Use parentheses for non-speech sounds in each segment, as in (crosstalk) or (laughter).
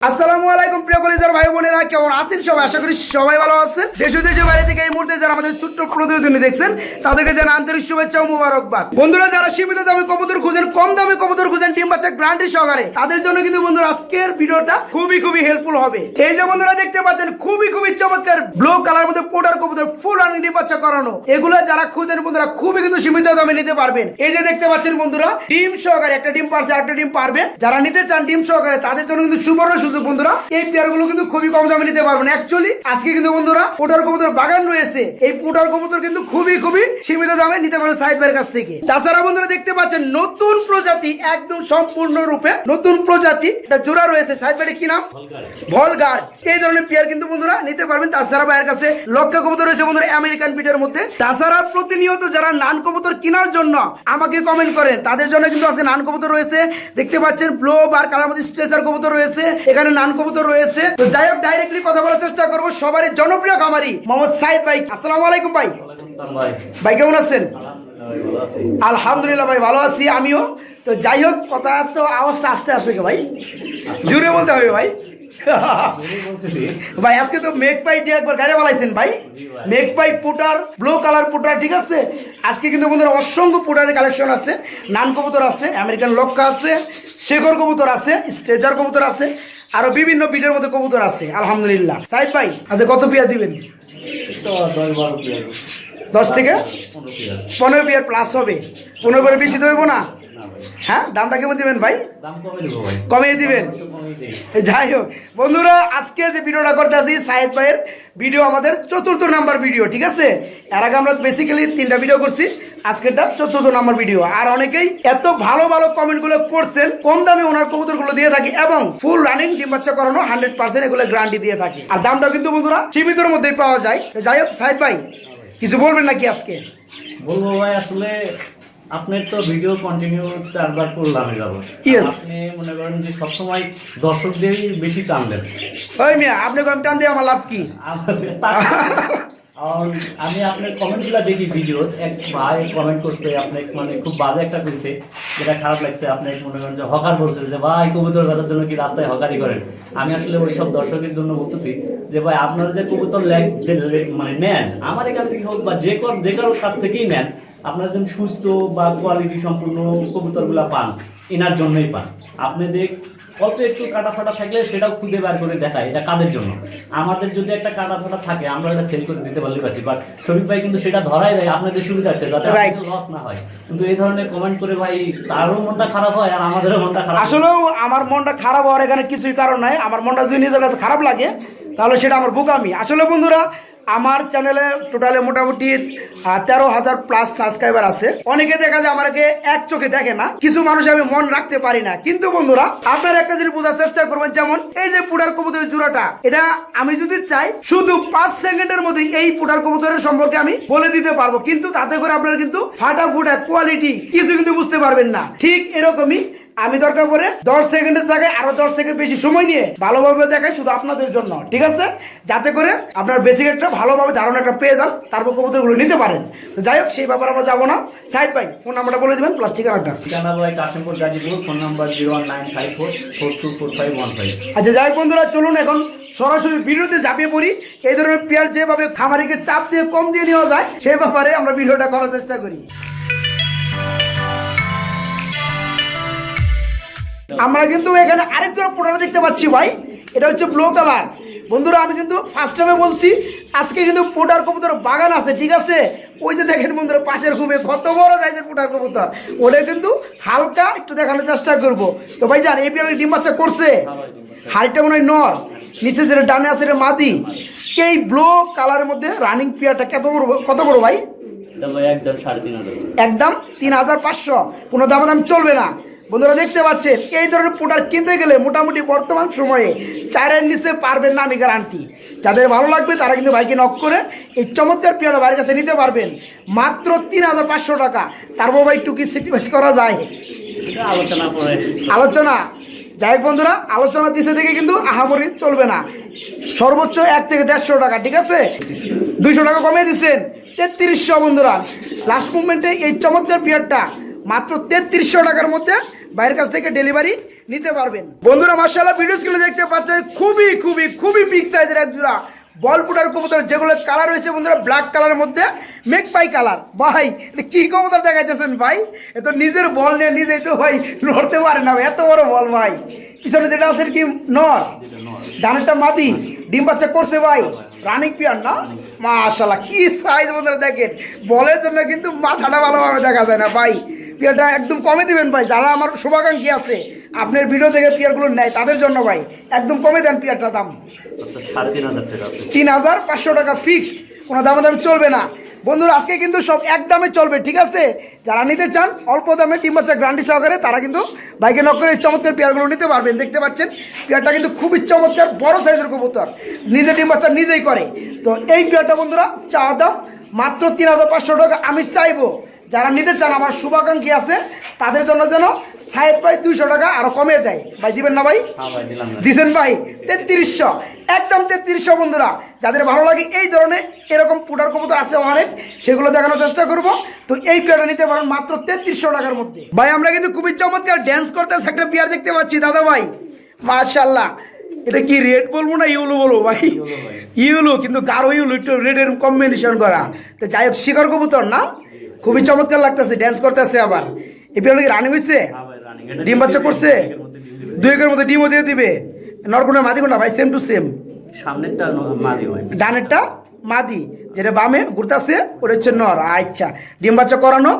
আসসালামু আলাইকুম প্রিয় কলেজের ভাই বোনেরা, কেমন আছেন সবাই? আশা করি সবাই ভালো আছেন। দেশ দেশের বাইরে থেকে এই মুহূর্তে যারা আমাদের ছোট্ট প্রতিনিধি দেখছেন, তাদেরকে জানা আন্তরিক শুভেচ্ছা ও মুবারকবাদ। বন্ধুরা, যারা সীমিত দামে কবুতর খুঁজেন, কম দামে কবুতর খুঁজেন, ডিম বাচ্চা গ্রান্টি সহকারে, তাদের জন্য কিন্তু বন্ধুরা, আজকের ভিডিওটা খুবই খুবই হেল্পফুল হবে। এই যে বন্ধুরা, দেখতে পাচ্ছেন, খুবই খুবই চমৎকার ব্লু কালার মধ্যে পোটার কবুতর ফুল আনি ডিম বাচ্চা করানো। এগুলো যারা খুঁজেন, বন্ধুরা, খুবই কিন্তু সীমিত দামে নিতে পারবেন। এই যে দেখতে পাচ্ছেন বন্ধুরা, ডিম সহকারে একটা ডিম পারছে একটা ডিম পারবে। যারা নিতে চান, ডিম সহকারে, তাদের জন্য কিন্তু সুবর্ণ সুযোগ বন্ধুরা। এই পেয়ারগুলো কিন্তু খুবই কম দামে নিতে পারবেন। অ্যাকচুয়ালি আজকে কিন্তু বন্ধুরা পোটার কবুতর বাগান রয়েছে। এই পোটার কবুতর কিন্তু খুবই খুবই সীমিত দামে নিতে পারবেন সাইদ ভাইয়ের কাছ থেকে। তাছাড়া বন্ধুরা দেখতে পাচ্ছেন নতুন প্রজাতি একদম সম্পূর্ণ রূপে নতুন প্রজাতি। একটা জোড়া রয়েছে। সাইদ ভাইয়ের কি নাম? ভলগার এই ধরনের পেয়ার কিন্তু বন্ধুরা নিতে পারবেন। তাছাড়া ভাইয়ের কাছে লক্ষ কবুতর রয়েছে বন্ধুরা আমেরিকান পিটের মধ্যে। তাছাড়া প্রতিনিয়ত যারা নান কবুতর কেনার জন্য আমাকে কমেন্ট করেন তাদের জন্য কিন্তু আজকে নান কবুতর রয়েছে। দেখতে পাচ্ছেন ব্লো বার কালার মধ্যে স্ট্রেচার কবুতর রয়েছে। এখানে নান কবুতর রয়েছে। তো যাই হোক ডাইরেক্টলি কথা বলার চেষ্টা করব। সবারই জনপ্রিয় খামারি মোহাম্মদ সাইদ ভাই। আসসালাম আলাইকুম ভাই। ভাই, কেমন আছেন? আলহামদুলিল্লাহ ভাই, ভালো আছি, আমিও। তো যাই হোক, কথা তো আওয়াজটা আস্তে আসে ভাই। জুড়ে বলতে হবে ভাই। (laughs) ভাই আজকে তো মেঘ পাই দিয়ে একবার গাড়ি বলাইছেন ভাই। জি ভাই। মেঘ পাই পুটার ব্লু কালার পুটার ঠিক আছে? আজকে কিন্তু বন্ধুরা অসংখ্য পুটারের কালেকশন আছে। নান কবুতর আছে আমেরিকান লক্কা আছে শেখর কবুতর আছে স্ট্রেচার কবুতর আছে আরও বিভিন্ন বিটের মধ্যে কবুতর আছে আলহামদুলিল্লাহ। সাইদ ভাই আজকে কত পিয়া দিবেন? দশ থেকে পনেরো পিয়ার। প্লাস হবে। পনেরো করে বেশি দেবো না? হ্যাঁ দামটা কেমন দিবেন ভাই? কমিয়ে দিবেন? যাই হোক বন্ধুরা আজকে যে ভিডিওটা করতে আসি সাহেদ ভাইয়ের ভিডিও আমাদের চতুর্থ নাম্বার ভিডিও ঠিক আছে? এর আগে আমরা বেসিক্যালি তিনটা ভিডিও করছি আজকেরটা চতুর্থ নাম্বার ভিডিও আর অনেকেই এত ভালো ভালো কমেন্টগুলো করছেন কম দামে ওনার কবুতরগুলো দিয়ে থাকি এবং ফুল রানিং ডিম বাচ্চা করানো হান্ড্রেড পার্সেন্ট এগুলো গ্যারান্টি দিয়ে থাকি। আর দামটা কিন্তু বন্ধুরা সীমিতর মধ্যেই পাওয়া যায়। যাই হোক সাহেদ ভাই কিছু বলবেন নাকি আজকে? বলব ভাই আসলে আপনার তো ভিডিও কন্টিনিউ চারবার করলাম যাব আপনি মনে করেন যে সবসময় দর্শকদেরই বেশি টান দেন। ওই মিয়া আপনি কম টান দিয়ে আমার লাভ কি? (laughs) আমি আপনার কমেন্টগুলো দেখি ভিডিও এক ভাই কমেন্ট করছে আপনাকে মানে খুব বাজে একটা করছে যেটা খারাপ লাগছে। আপনি মনে করেন যে হকার বলছে যে ভাই কবুতর বেচার জন্য কি রাস্তায় হকারি করেন? আমি আসলে ওই সব দর্শকের জন্য বলতেছি যে ভাই আপনারা যে কবুতর মানে নেন আমার এখান থেকে হোক বা যে কর যে কারোর কাছ থেকেই নেন আপনারা যেন সুস্থ বা কোয়ালিটি সম্পূর্ণ কবুতরগুলা পান এনার জন্যই পান। আপনি দেখ অল্প একটু কাটা ফাটা থাকলে সেটাও খুদে বার করে দেখায় এটা কাদের জন্য? আমাদের যদি একটা কাটা ফাটা থাকে আমরা এটা সেল করে দিতে পারলে পাচ্ছি বাট শফিক ভাই কিন্তু সেটা ধরাই দেয় আপনাদের সুবিধার্থে যাতে লস না হয়। কিন্তু এই ধরনের কমেন্ট করে ভাই তারও মনটা খারাপ হয় আর আমাদেরও মনটা খারাপ। আসলেও আমার মনটা খারাপ হওয়ার এখানে কিছুই কারণ নাই। আমার মনটা যদি নিজের কাছে খারাপ লাগে তাহলে সেটা আমার বোকামি। আসলে বন্ধুরা আমার চ্যানেলে টোটালে মোটামুটি তেরো হাজার প্লাস সাবস্ক্রাইবার আছে। অনেকে দেখা যায় আমাকে এক চোখে দেখে না। কিছু মানুষ আমি মন রাখতে পারি না। কিন্তু বন্ধুরা, আপনারা একটা জিনিস বোঝার চেষ্টা করবেন, যেমন এই যে পুটার কবুতরের জোড়াটা এটা আমি যদি চাই, শুধু পাঁচ সেকেন্ডের মধ্যে এই পুটার কবুতরের সম্পর্কে আমি বলে দিতে পারব। কিন্তু তাতে করে আপনারা কিন্তু ফাটা ফুটা কোয়ালিটি কিছু কিন্তু বুঝতে পারবেন না। ঠিক এরকমই আমি দরকার পড়ে দশ সেকেন্ডের জায়গায় আরও দশ সেকেন্ড বেশি সময় নিয়ে ভালোভাবে দেখাই শুধু আপনাদের জন্য ঠিক আছে? যাতে করে আপনার বেসিক একটা ভালোভাবে ধারণা একটা পেয়ে যান তারপর কবুতরগুলো নিতে পারেন। তো যাই হোক সেই ব্যাপারে আমরা যাব না। সাইদ ভাই ফোন নাম্বারটা বলে দেবেন প্লাস ঠিকানাটা। ঠিকানা ভাই Kashimpur Gazipur phone number zero nine five four four two four five one five আচ্ছা যাই বন্ধুরা চলুন এখন সরাসরি ভিডিওতে ঝাঁপিয়ে পড়ি। এই ধরনের পেয়ার যেভাবে খামারিকে চাপ দিয়ে কম দিয়ে নেওয়া যায় সেই ব্যাপারে আমরা ভিডিওটা করার চেষ্টা করি। আমরা কিন্তু এখানে আরেকজন পোটাটা দেখতে পাচ্ছি ভাই। এটা হচ্ছে ব্লু কালার। বন্ধুরা আমি কিন্তু ফার্স্ট টাইমে বলছি আজকে কিন্তু পোটার কবুতর বাগান আছে ঠিক আছে? ওই যে দেখেন বন্ধুরা পাশের খুবই কত বড় সাইজের পোটার কবুতর। ওটা কিন্তু হালকা একটু দেখানোর চেষ্টা করব। তো ভাই জান এই পেয়ারে ডিম বাচ্চা করছে? হাড়িটা মনে হয় নর। নিচে যেটা ডানে আছে এটা মাদি। এই ব্লু কালারের মধ্যে রানিং পেয়ারটা কত বড় কত বড় ভাই? একদম সাড়ে তিন হাজার। একদম তিন হাজার পাঁচশো। কোনো দাম চলবে না। বন্ধুরা দেখতে পাচ্ছেন এই ধরনের পোটার কিনতে গেলে মোটামুটি বর্তমান সময়ে চারের নিচে পারবেন না আমি গ্যারান্টি যাদের ভালো লাগবে তারা কিন্তু ভাইকে নক করে এই চমৎকার পেয়ারটা বাইরের কাছে নিতে পারবেন। মাত্র তিন হাজার পাঁচশো টাকা। তারপর ভাই টুকি সিটিমাইজ করা যায়? আলোচনা করে আলোচনা। যাই হোক বন্ধুরা আলোচনা দিছে থেকে কিন্তু আহামরি চলবে না। সর্বোচ্চ এক থেকে দেড়শো টাকা ঠিক আছে? দুইশো টাকা কমিয়ে দিচ্ছেন তেত্রিশশো বন্ধুরা। লাস্ট মুভমেন্টে এই চমৎকার পিয়ারটা মাত্র তেত্রিশশো টাকার মধ্যে বাইরের কাছ থেকে ডেলিভারি নিতে পারবেন। বন্ধুরা মার্শাল্লাহ ভিডিও স্ক্রিনে দেখতে পাচ্ছেন, খুবই খুবই খুবই বিগ সাইজের এক জোড়া বল পুটার কবুতর যেগুলো কালার হয়েছে বন্ধুরা ব্ল্যাক কালারের মধ্যে মেক পাই কালার ভাই কি কবুতর দেখাইতেছেন ভাই? এ তো নিজের বল নিয়ে নিজেই তো ভাই লড়তে পারে না এত বড় বল ভাই। পিছনে যেটা আছে কি নর? ডানেরটা মাদি। ডিম বাচ্চা করছে ভাই। রানিং পিয়ার না? মাশাল্লাহ কি সাইজ বন্ধুরা দেখেন। বলের জন্য কিন্তু মাথাটা ভালোভাবে দেখা যায় না ভাই। পিয়ারটা একদম কমে দিবেন ভাই যারা আমার শুভাকাঙ্ক্ষী আছে আপনার ভিডিও থেকে পিয়ারগুলো নেয় তাদের জন্য ভাই একদম কমে দেন পিয়ারটার দাম। আচ্ছা সাড়ে তিন হাজার তিন হাজার পাঁচশো টাকা ফিক্সড কোনো দামে দামে চলবে না। বন্ধুরা আজকে কিন্তু সব এক দামে চলবে ঠিক আছে? যারা নিতে চান অল্প দামে ডিম বাচ্চা গ্রান্ডি সহকারে তারা কিন্তু বাইকে নক করে এই চমৎকার পেয়ারগুলো নিতে পারবেন। দেখতে পাচ্ছেন পেয়ারটা কিন্তু খুবই চমৎকার বড় সাইজের কবুতর। নিজে ডিম বাচ্চা নিজেই করে। তো এই পেয়ারটা বন্ধুরা চা দাম মাত্র তিন হাজার পাঁচশো টাকা। আমি চাইব যারা নিতে চান আমার শুভাকাঙ্ক্ষী আছে তাদের জন্য যেন সাহেব ভাই দুইশো টাকা আরও কমে দেয়। ভাই দিবেন না ভাই? হ্যাঁ ভাই দিছেন ভাই? তেত্রিশশো। একদম তেত্রিশশো বন্ধুরা। যাদের ভালো লাগে এই ধরনের এরকম পুটার কবুতর আছে অনেক সেগুলো দেখানোর চেষ্টা করব। তো এই পেয়ারটা নিতে পারেন মাত্র তেত্রিশশো টাকার মধ্যে। ভাই আমরা কিন্তু খুবই চমৎকার ড্যান্স করতে একটা পেয়ার দেখতে পাচ্ছি দাদা ভাই। মাশাল্লাহ এটা কি রেড বলব না ইউলু বলব ভাই? ইউলু কিন্তু গাঢ় ইউলু একটু রেডের কম্বিনেশন করা। তো যাই হোক শিকার কবুতর না? খুবই চমৎকার লাগতেছে ড্যান্স করতেছে আবার। এই পেয়ারটা কি রানি হয়েছে হ্যাঁ ডিম বাচ্চা করছে? দুই একের মধ্যে ডিমও দিয়ে দিবে। নরকুনা মাদি কোনটা ভাই? সেম টু সেম সামনেরটা মাদি ভাই। ডানেরটা মাদি যেটা বামে ঘুরতেছে ওটা হচ্ছে নর। আচ্ছা ডিম বাচ্চা করানো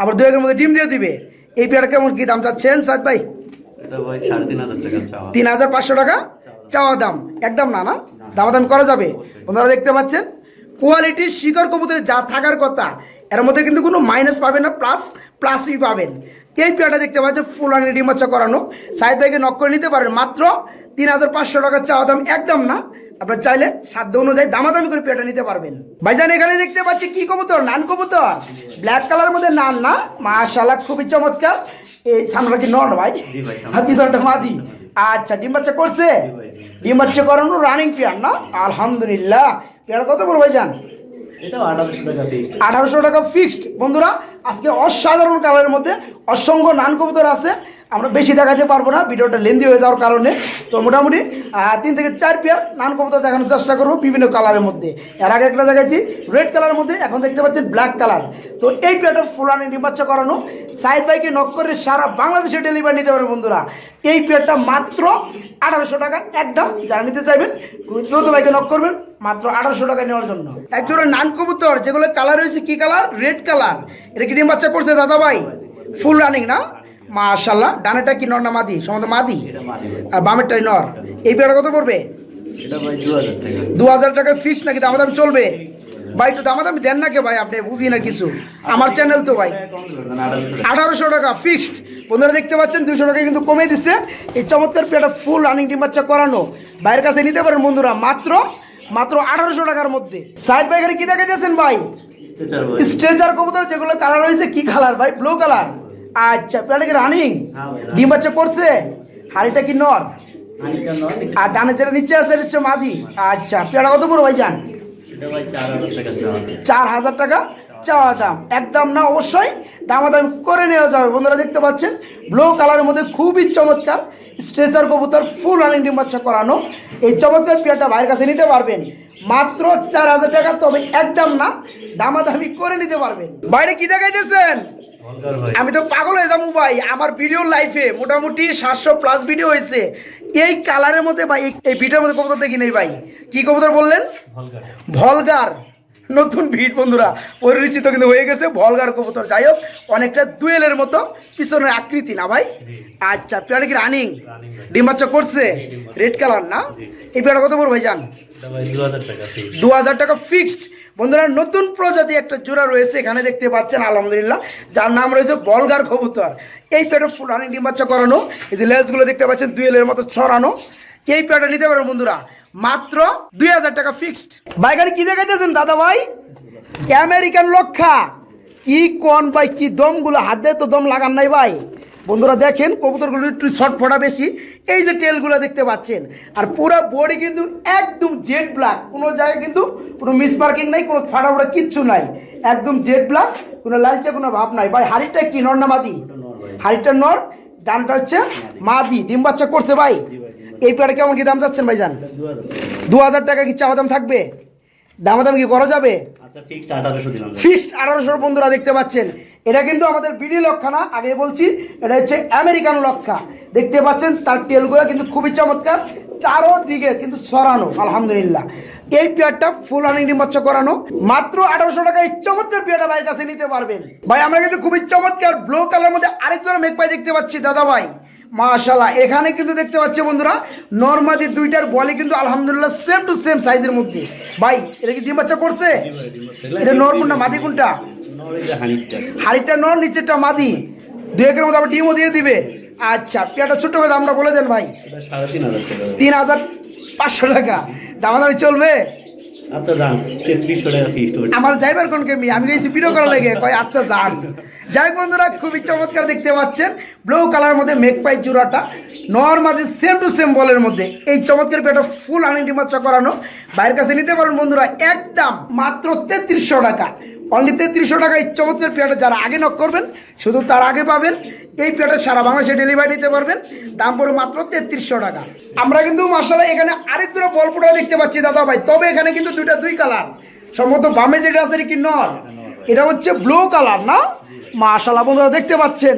আবার দুই একের মধ্যে ডিম দিয়ে দিবে। এই পেয়ারা কেমন কি দাম চাচ্ছেন সাদ ভাই? তিন হাজার পাঁচশো টাকা চাওয়া দাম। একদম না না? দামাদামি করা যাবে। ওনারা দেখতে পাচ্ছেন কোয়ালিটির শিকড় কবুতরে যা থাকার কথা এর মধ্যে কিন্তু কোনো মাইনাস পাবেন না প্লাস প্লাসই পাবেন। এই পেয়ারটা দেখতে পাচ্ছেন ফুল আনি ডিম বাচ্চা করানো। সাইড ভাইকে নক করে নিতে পারেন মাত্র তিন হাজার পাঁচশো টাকার চাওয়া দাম একদম না। আপনার চাইলে সাধ্য অনুযায়ী দামাদামি করে পেয়ারটা নিতে পারবেন। ভাইজান এখানে দেখতে পাচ্ছি কি কবুতর? নান কবুতর। ব্ল্যাক কালার মধ্যে নান না। মাশাল্লাহ খুবই চমৎকার। এই সামনে কি নন ভাই? হ্যাঁ পিছনটা মাদি। আচ্ছা ডিম বাচ্চা করছে? ডিম বাচ্চা করানো রানিং পেয়ার না? আলহামদুলিল্লাহ। পেয়ার কত বড় ভাইজান? আঠারোশো টাকা ফিক্সড বন্ধুরা আজকে অসাধারণ কালারের মধ্যে অসংখ্য নান কবুতর আছে। আমরা বেশি দেখাতে পারব না, ভিডিওটা লেন্দি হয়ে যাওয়ার কারণে। তো মোটামুটি তিন থেকে চার পেয়ার নান কবুতর দেখানোর চেষ্টা করব বিভিন্ন কালারের মধ্যে। এর আগে একটা দেখাইছি রেড কালারের মধ্যে, এখন দেখতে পাচ্ছেন ব্ল্যাক কালার তো এই পেয়ারটা ফুলানি ডিম্বাচ্চা করানো সাইড বাইকে নক করে সারা বাংলাদেশে ডেলিভারি নিতে পারে বন্ধুরা। এই পেয়ারটা মাত্র আঠারোশো টাকা একদম, যারা নিতে চাইবেন, দ্রুত বাইকে নক করবেন, মাত্র আঠারোশো টাকা নেওয়ার জন্য। একজোড়া নান কবুতর যেগুলো কালার হয়েছে কি কালার রেড কালার এটা কি ডিম করছে দাদা ভাই ফুল রানিং না? মাশাল্লাহ ডানেটা কি নর না মাদি? সম্ভবত মাদি। ভাই। আর বামেরটাই নর। এই পেয়ারটা কত পড়বে? দু হাজার টাকা। ফিক্স নাকি? দামাদাম চলবে? ভাই একটু দামাদামি দেন না কে ভাই? আপনি বুঝি না কিছু। আমার চ্যানেল তো ভাই। আঠারোশো টাকা ফিক্সড বন্ধুরা দেখতে পাচ্ছেন দুশো টাকা কিন্তু কমে দিচ্ছে। এই চমৎকার পেয়ারটা ফুল রানিং ডিম বাচ্চা করানো। ভাইয়ের কাছে নিতে পারেন বন্ধুরা মাত্র মাত্র আঠারোশো টাকার মধ্যে। সাইড বাইকারে কি দেখাইতেছেন ভাই? ভাই। স্ট্রেচার কবুতর যেগুলো কালার হয়েছে কি কালার ভাই? ব্লু কালার আচ্ছা পেয়ারটা কি রানিং? হ্যাঁ ডিম বাচ্চা করছে হাড়িটা কি নর? আর ডানে যেটা নিচে আছে হচ্ছে মাদি? আচ্ছা পেয়ারা কত বড় ভাই যান চার হাজার টাকা চাওয়া দাম। একদম না অবশ্যই দামাদাম করে নেওয়া যাবে। বন্ধুরা দেখতে পাচ্ছেন ব্লু কালারের মধ্যে খুবই চমৎকার স্ট্রেচার কবুতর ফুল রানিং ডিম বাচ্চা করানো। এই চমৎকার পেয়ারটা ভাইয়ের কাছে নিতে পারবেন। মাত্র চার হাজার টাকা তবে একদম না দামাদামি করে নিতে পারবেন। বাইরে কি দেখাইতেছেন? আমি তো পাগল হয়ে যাব ভাই। আমার ভিডিও লাইফে মোটামুটি সাতশো প্লাস ভিডিও হয়েছে। এই কালারের মধ্যে ভাই এই- ভিডিওর মধ্যে কবুতর দেখি নেই ভাই। কি কবুতর বললেন? ভলগার। নতুন ভিড বন্ধুরা। পরিচিত কিন্তু হয়ে গেছে ভলগার কবুতর। যাই হোক অনেকটা দুয়েলের মতো পিছনের আকৃতি না ভাই? আচ্ছা পেয়ারা কি রানিং রানিং ডিম বাচ্চা করছে? রেড কালার না? এই পেয়ারা কত বড় ভাই যান দু হাজার টাকা ফিক্সড বন্ধুরা, নতুন প্রজাতি একটা জোড়া রয়েছে, এখানে দেখতে পাচ্ছেন, আলহামদুলিল্লাহ। যার নাম রয়েছে বলগার কবুতর। এই পেটে ফুল রানিং ডিম বাচ্চা করানো, এই যে লেজগুলো দেখতে পাচ্ছেন দুয়েলের মতো ছড়ানো। এই পেটে নিতে পারেন বন্ধুরা, মাত্র দুই হাজার টাকা ফিক্সড বাইকারে কি দেখাইতেছেন, দাদা ভাই? আমেরিকান লক্ষা। কি কোন ভাই, কি দমগুলো, হাত দিয়ে তো দম লাগান নাই ভাই। বন্ধুরা দেখেন কবুতরগুলো একটু শর্ট ফটা বেশি। এই যে টেলগুলো দেখতে পাচ্ছেন। আর পুরো বডি কিন্তু একদম জেড ব্ল্যাক কোনো জায়গায় কিন্তু কোনো মিসমার্কিং নাই কোনো ফাটা ফাটা কিচ্ছু নাই। একদম জেড ব্ল্যাক কোনো লালচে কোনো ভাব নাই। ভাই হাড়িটা কি? নর না মাদি? হাড়িটা নর ডানটা হচ্ছে মাদি। ডিম বাচ্চা করছে ভাই। এই পেয়ারটা কেমন কি দাম যাচ্ছেন ভাই হাজার। দু হাজার টাকা কি চাওয়া দাম থাকবে? দামাদাম কি করা যাবে? আচ্ছা ফিক্সড আঠারোশো বন্ধুরা দেখতে পাচ্ছেন। এটা কিন্তু আমাদের বিডি লক্ষা না আগে বলছি এটা হচ্ছে আমেরিকান লক্ষা। দেখতে পাচ্ছেন তার টেলগুলো কিন্তু খুবই চমৎকার চারো দিকে কিন্তু সরানো আলহামদুলিল্লাহ। এই পেয়ারটা ফুল রানিং ডিম করানো মাত্র আঠারোশো টাকা এই চমৎকার পেয়ারটা ভাইয়ের কাছে নিতে পারবেন। ভাই আমরা কিন্তু খুবই চমৎকার ব্লু কালার মধ্যে আরেক ধরনের মেঘ পাই দেখতে পাচ্ছি দাদা ভাই মাশাল্লাহ এখানে কিন্তু দেখতে পাচ্ছি বন্ধুরা নর্মাদি দুইটার বলি কিন্তু আলহামদুলিল্লাহ সেম টু সেম সাইজের মধ্যে। ভাই এটা কি ডিম বাচ্চা করছে? এটা নর কোনটা মাদি কোনটা? হাড়িটা নর নিচেরটা মাদি। দু একের মধ্যে আবার ডিমও দিয়ে দিবে। আচ্ছা পেয়ারটা ছোট্ট করে দামটা বলে দেন ভাই। সাড়ে তিন হাজার তিন হাজার পাঁচশো টাকা। দামাদামি চলবে? আচ্ছা আচ্ছা বন্ধুরা, খুবই চমৎকার দেখতে পাচ্ছেন। ব্লু মধ্যে সেম টু সেম মধ্যে। এই চমৎকার ফুল করানো। বাইরের কাছে নিতে পারেন বন্ধুরা, একদম মাত্র তেত্রিশশো টাকা। অনলি তেত্রিশশো টাকা এই চমৎকার যারা আগে নক করবেন, শুধু তার আগে পাবেন, এই পেয়াটা সারা বাংলাদেশে ডেলিভারি দিতে পারবেন, দাম পড়ে মাত্র তেত্রিশশো টাকা। আমরা কিন্তু মার্শাল্লাহ এখানে আরেক দুটো বলপুটা দেখতে পাচ্ছি দাদা ভাই, তবে এখানে কিন্তু দুইটা দুই কালার সম্ভবত বামে যেটা আছে কি নর? এটা হচ্ছে ব্লু কালার না? মাশাল্লাহ বন্ধুরা দেখতে পাচ্ছেন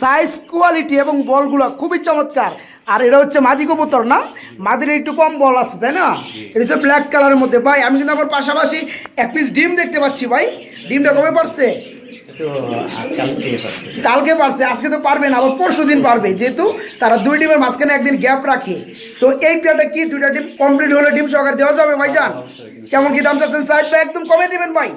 সাইজ কোয়ালিটি এবং বলগুলো খুবই চমৎকার। আর এটা হচ্ছে মাদি কবুতর না? মাদির একটু কম বল আছে তাই না? এটা হচ্ছে ব্ল্যাক কালারের মধ্যে। ভাই আমি কিন্তু আমার পাশাপাশি এক পিস ডিম দেখতে পাচ্ছি ভাই। ডিমটা কবে পারছে? তো কালকে কালকে পারছে আজকে তো পারবে না আবার পরশু দিন পারবে। যেহেতু তারা দুই ডিমের মাঝখানে একদিন গ্যাপ রাখে। তো এই পেয়ারটা কি দুইটা ডিম কমপ্লিট হলে ডিম সহকারে দেওয়া যাবে ভাই ভাইজান কেমন কি দাম চাচ্ছেন? সাইড ভাই একদম কমে দিবেন ভাই।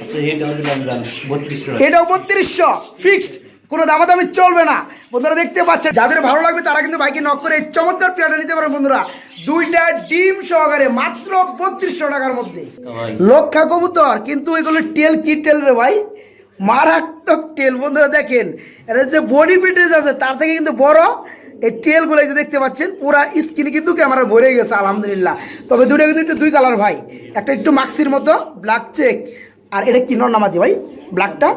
আচ্ছা এটা যান বত্রিশশো টাকা। এটাও বত্রিশশো ফিক্সড কোনো দামাদামি চলবে না। বন্ধুরা দেখতে পাচ্ছেন যাদের ভালো লাগবে তারা কিন্তু বাইকে নক করে চমৎকার পেয়ারটা নিতে পারে বন্ধুরা। দুইটা ডিম সহকারে মাত্র বত্রিশশো টাকার মধ্যে। লক্ষা কবুতর কিন্তু এগুলো টেল কি টেল রে ভাই? মারাত্মক টেল বন্ধুরা দেখেন। এটা যে বডি ফিটনেস আছে তার থেকে কিন্তু বড় এই টেলগুলো যে দেখতে পাচ্ছেন পুরা স্কিন কিন্তু ক্যামেরা ভরে গেছে আলহামদুলিল্লাহ। তবে দুইটা কিন্তু একটু দুই কালার ভাই। একটা একটু মাক্সির মতো ব্ল্যাক চেক আর এটা কি নর নামাদি ভাই? ব্ল্যাকটা?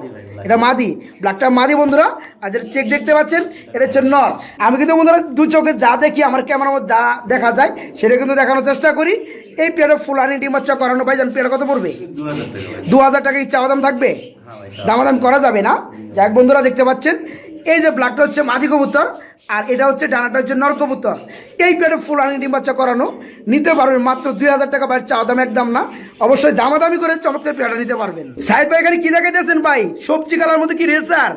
এটা মাদি। ব্ল্যাকটা মাদি বন্ধুরা। আর যেটা চেক দেখতে পাচ্ছেন এটা হচ্ছে নর। আমি কিন্তু বন্ধুরা দু চোখে যা দেখি আমার ক্যামেরার মধ্যে যা দেখা যায় সেটা কিন্তু দেখানোর চেষ্টা করি। এই পেয়ারের ফুল আনি ফুলানি হচ্ছে করানো ভাই জান পেয়ারা কত পড়বে? দু হাজার টাকা ইচ্ছা দাম থাকবে? হ্যাঁ দামাদাম করা যাবে না? যাক বন্ধুরা দেখতে পাচ্ছেন। এই যে ব্ল্যাকটা হচ্ছে মাদি কবুতর আর এটা হচ্ছে ডানাটা হচ্ছে নর কবুতর। এই পেয়ারে ফুল আনি ডিম বাচ্চা করানো নিতে পারবেন মাত্র দুই হাজার টাকা বাইরের চাওয়া দাম একদম না। অবশ্যই দামাদামি করে চমৎকার পেয়ারটা নিতে পারবেন। সাহেব ভাই এখানে কি দেখাইতেছেন ভাই? সবজি কালার মধ্যে কি রেসার?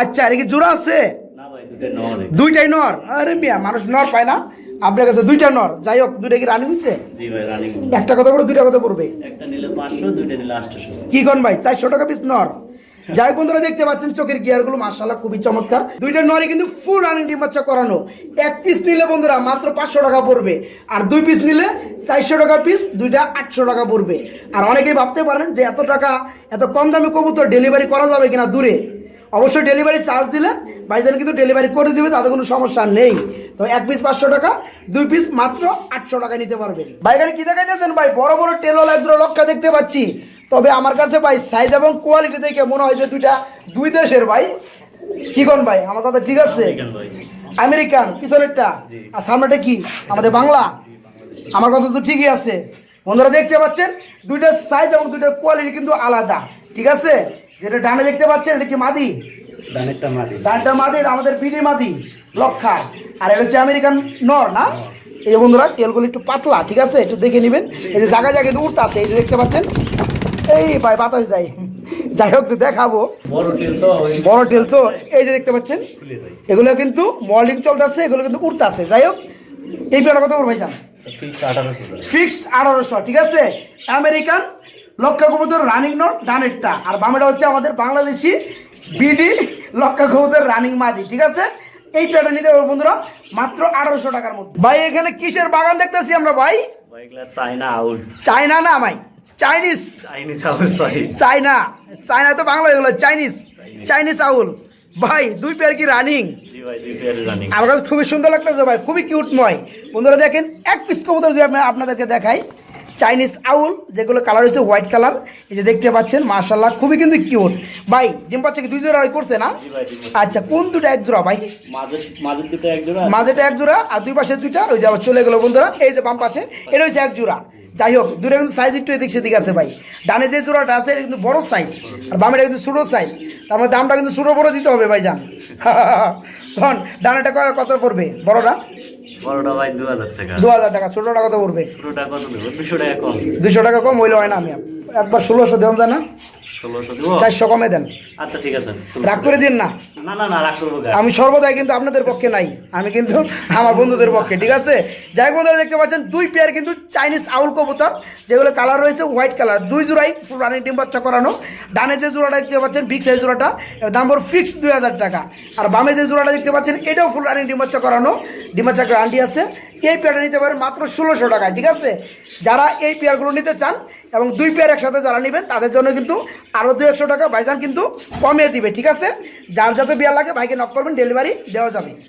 আচ্ছা আর কি জোড়া আছে? দুইটাই নর। আরে মিয়া মানুষ নর পায় না। আপনার কাছে দুইটা নর। যাই হোক দুইটা কি রানি হয়েছে একটা কথা করে দুইটা কথা পড়বে কি কোন ভাই? চারশো টাকা পিস নর। যাই বন্ধুরা, দেখতে পাচ্ছেন চোখের গিয়ারগুলো মার্শাল্লাহ খুবই চমৎকার। দুইটা নরে কিন্তু ফুল ডিম বাচ্চা করানো। এক পিস নিলে বন্ধুরা মাত্র পাঁচশো টাকা পড়বে। আর দুই পিস নিলে চারশো টাকা পিস দুইটা আটশো টাকা পড়বে। আর অনেকেই ভাবতে পারেন যে এত টাকা, এত কম দামে কবুতর ডেলিভারি করা যাবে কিনা দূরে। অবশ্যই ডেলিভারি চার্জ দিলে ভাইজান কিন্তু ডেলিভারি করে দিবে, তাতে কোনো সমস্যা নেই। তো এক পিস পাঁচশো টাকা, দুই পিস মাত্র আটশো টাকা নিতে পারবেন। ভাইখানে কি দেখাইতেছেন ভাই? বড় বড় টেলল এক দুটো লক্ষা দেখতে পাচ্ছি। তবে আমার কাছে ভাই সাইজ এবং কোয়ালিটি দেখে মনে হয় যে দুইটা দুই দেশের ভাই। কি কোন ভাই? আমার কথা ঠিক আছে? আমেরিকান পিছনেরটা? আর সামনেটা কি? আমাদের বাংলা? আমার কথা তো ঠিকই আছে। বন্ধুরা দেখতে পাচ্ছেন দুইটার সাইজ এবং দুইটার কোয়ালিটি কিন্তু আলাদা। ঠিক আছে? যেটা ডানে দেখতে পাচ্ছেন এটা কি মাদি? ডানটা মাদি এটা আমাদের বিনি মাদি লক্ষা আর এটা হচ্ছে আমেরিকান নর না? এই বন্ধুরা তেলগুলো একটু পাতলা ঠিক আছে? একটু দেখে নেবেন। এই যে জায়গায় জায়গায় উঠতে আছে এই যে দেখতে পাচ্ছেন? এই ভাই বাতাস দেয়। যাই হোক দেখাবো। বড় টেল তো ওই বড় টেল তো এই যে দেখতে পাচ্ছেন এগুলো কিন্তু মর্নিং চলতেছে এগুলো কিন্তু উঠতেছে যাই হোক এই পেয়ারটা কত করে ভাইজান। ফিক্সড আঠারোশো ফিক্সড আঠারোশো ঠিক আছে? আমেরিকান লক্ষা কবুতর রানিং নট ডানেরটা আর বামেটা হচ্ছে আমাদের বাংলাদেশি বিডি লক্ষা কবুতর রানিং মাদি ঠিক আছে? এই পেয়ারটা নিতে হবে বন্ধুরা মাত্র আঠারোশো টাকার মধ্যে। ভাই এখানে কিসের বাগান দেখতেছি আমরা ভাই? ভাই এগুলা চায়না আউল। চায়না না ভাই? চাইনিজ। চাইনিজ আউল সরি চাইনা। চাইনা তো বাংলা এগুলো চাইনিজ। চাইনিজ। আউল। ভাই দুই পেয়ার কি রানিং আমার কাছে খুবই সুন্দর লাগতেছে ভাই খুবই কিউট নয়। বন্ধুরা দেখেন এক পিস কবুতর যদি আপনাদেরকে দেখাই চাইনিজ আউল যেগুলো কালার হচ্ছে হোয়াইট কালার এই যে দেখতে পাচ্ছেন মার্শাল্লাহ খুবই কিন্তু কিউট ভাই ডিম পাচ্ছে কি দুই জোড়া করছে না। আচ্ছা কোন দুটো এক জোড়া ভাই? মাঝেটা এক জোড়া আর দুই পাশে দুইটা ওই যে আবার চলে গেলো বন্ধুরা এই যে বাম পাশে এটা হচ্ছে এক জোড়া। যাই হোক দূরে কিন্তু সাইজ একটু এদিক সেদিক আছে ভাই। ডানে যে জোড়াটা আছে এটা কিন্তু বড় সাইজ আর বামেটা কিন্তু ছোটো সাইজ তার মানে দামটা কিন্তু ছোটো বড় দিতে হবে ভাই যান তখন (laughs) ডানেটা কত পড়বে? বড়টা? বড়টা ভাই দু হাজার টাকা টাকা ছোটোটা কত পড়বে? ছোটটা কত দেবো দুশো টাকা কম। দুশো টাকা কম হইলে হয় না আমি। একবার ষোলোশো দেন যায় না ষোলোশো দেবো? চারশো কমে দেন। আচ্ছা ঠিক আছে রাগ করে দিন না। না না না রাগ করব আমি সর্বদাই কিন্তু আপনাদের পক্ষে নাই। আমি কিন্তু আমার বন্ধুদের পক্ষে ঠিক আছে? যাই বন্ধুরা দেখতে পাচ্ছেন দুই পেয়ার কিন্তু চাইনিজ আউল কবুতর যেগুলো কালার রয়েছে হোয়াইট কালার দুই জোড়াই ফুল রানিং ডিম বাচ্চা করানো। ডানে যে জোড়াটা দেখতে পাচ্ছেন বিগ সাইজ জোড়াটা দাম পড়ো ফিক্স দুই হাজার টাকা। আর বামে যে জোড়াটা দেখতে পাচ্ছেন এটাও ফুল রানিং ডিম বাচ্চা করানো। ডিম বাচ্চা আন্টি আছে। এই পেয়ারটা নিতে পারেন মাত্র ষোলোশো টাকায় ঠিক আছে? যারা এই পেয়ারগুলো নিতে চান এবং দুই পেয়ার একসাথে যারা নেবেন তাদের জন্য কিন্তু আরও দু একশো টাকা। বাইজান কিন্তু কমিয়ে দিবে ঠিক আছে? যার যাতে বিয়ার লাগে ভাইকে নক করবেন ডেলিভারি দেওয়া যাবে।